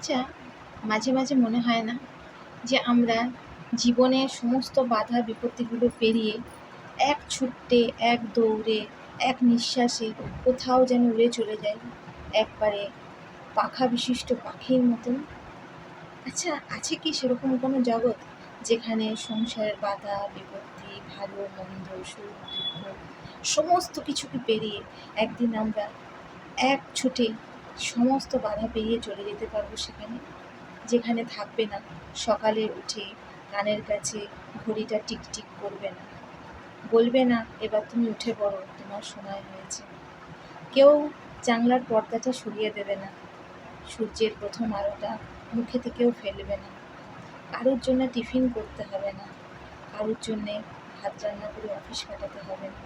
আচ্ছা মাঝে মাঝে মনে হয় না যে আমরা জীবনের সমস্ত বাধা বিপত্তিগুলো পেরিয়ে এক ছুট্টে এক দৌড়ে, এক নিঃশ্বাসে কোথাও যেন উড়ে চলে যাই। একবারে পাখা বিশিষ্ট পাখির মতন। আচ্ছা আছে কি সেরকম কোনো জগৎ যেখানে সংসারের বাধা, বিপত্তি, ভালো, মন্দ, সুখ, দুঃখ, সমস্ত কিছুকে পেরিয়ে একদিন আমরা এক ছুটে সমস্ত বাধা পেরিয়ে চলে যেতে পারব সেখানে, যেখানে থাকবে না। সকালে উঠে কানের কাছে ঘড়িটা টিকটিক করবে না। বলবে না, এবার তুমি উঠে পড়ো, তোমার সময় হয়েছে। কেউ জানলার পর্দাটা সরিয়ে দেবে না। সূর্যের প্রথম আলোটা মুখে থেকেও ফেলবে না। কারোর জন্য টিফিন করতে হবে না। কারোর জন্যে ভাত রান্না করে অফিস কাটাতে হবে না।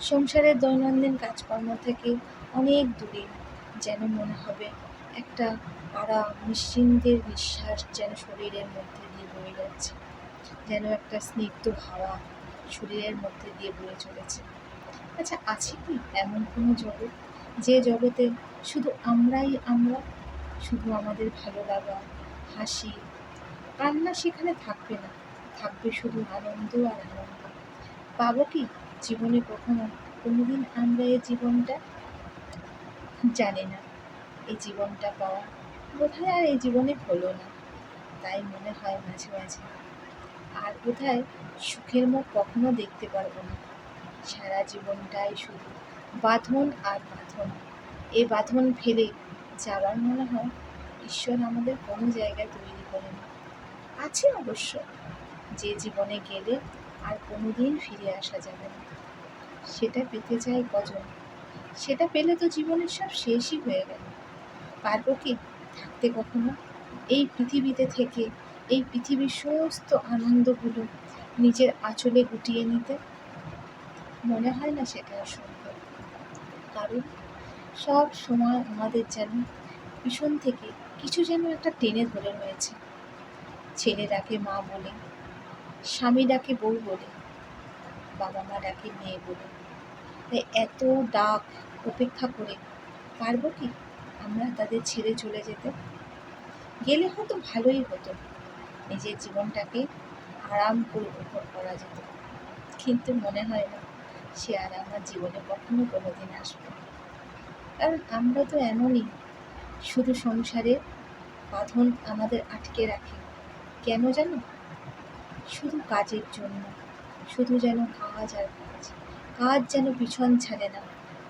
সংসারের দৈনন্দিন কাজকর্ম থেকে অনেক দূরে যেন মনে হবে, একটা আরাম নিশ্চিন্তের নিঃশ্বাস যেন শরীরের মধ্যে দিয়ে বয়ে যাচ্ছে, যেন একটা স্নিগ্ধ হাওয়া শরীরের মধ্যে দিয়ে বয়ে চলেছে। আচ্ছা আছে কি এমন কোনো জগৎ যে জগতে শুধু আমরাই আমরা, শুধু আমাদের ভালো লাগা, হাসি, কান্না সেখানে থাকবে না, থাকবে শুধু আনন্দ আর আনন্দ। পাবো কি জীবনে কখনো কোনোদিন আমরা এই জীবনটা? জানি না। এই জীবনটা পাওয়া বোধহয় আর এই জীবনে হলো না। তাই মনে হয় মাঝে মাঝে আর বোধহয় সুখের মুখ কখনো দেখতে পারব না। সারা জীবনটাই শুধু বাঁধন আর বাঁধন। এই বাঁধন ফেলে যাওয়ার মনে হয় ঈশ্বর আমাদের কোনো জায়গায় তৈরি করেন। আছে অবশ্য। যে জীবনে গেলে আর কোনোদিন ফিরে আসা যাবে না। সেটা পেতে চাই কজন? সেটা পেলে তো জীবনের সব শেষই হয়ে গেল। পারব কি থাকতে কখনো? এই পৃথিবীতে থেকে, এই পৃথিবীর সমস্ত আনন্দগুলো নিজের আঁচলে গুটিয়ে নিতে মনে হয় না সেটা অসম্ভব কারণ সব সময় আমাদের যেন পিছন থেকে কিছু যেন একটা টেনে ধরে রয়েছে। ছেলে ডাকে মা বলে, স্বামী ডাকে বউ বলে, বাবা মা ডাকে মেয়ে বলে। তাই এত ডাক উপেক্ষা করে পারব কি আমরা তাদের ছেড়ে চলে যেতে? গেলে হয়তো ভালোই হতো নিজের জীবনটাকে আরাম করে উপভোগ করা যেত। কিন্তু মনে হয় না সে আর আমার জীবনে কখনো কোনোদিন আসবে। কারণ আমরা তো এমনই, শুধু সংসারে বাঁধন আমাদের আটকে রাখে। কেন জানো? শুধু কাজের জন্য, শুধু যেন কাজ আর কাজ। কাজ যেন পিছন ছাড়ে না,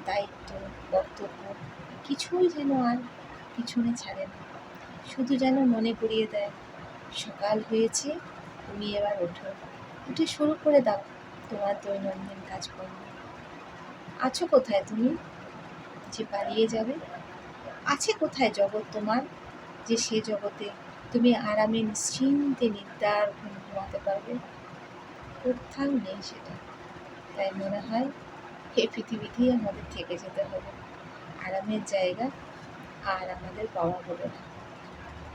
দায়িত্ব, কর্তব্য, কিছুই যেন আর পিছনে ছাড়ে না। শুধু যেন মনে করিয়ে দেয়, সকাল হয়েছে, তুমি এবার ওঠো। উঠে শুরু করে দাও তোমার দৈনন্দিন কাজকর্ম। আছো কোথায় তুমি? যে পালিয়ে যাবে? আছে কোথায় জগৎ তোমার? যে সে জগতে তুমি আরামে নিশ্চিন্তে নিদ্রার ঘুম ঘুমাতে পারবে? কোথাও নেই সেটা। তাই মনে হয় এই পৃথিবীতেই আমাদের থেকে যেতে হবে। আরামের জায়গা আর আমাদের পাওয়া হলো না।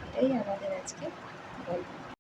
এটাই আমাদের আজকে গল্প।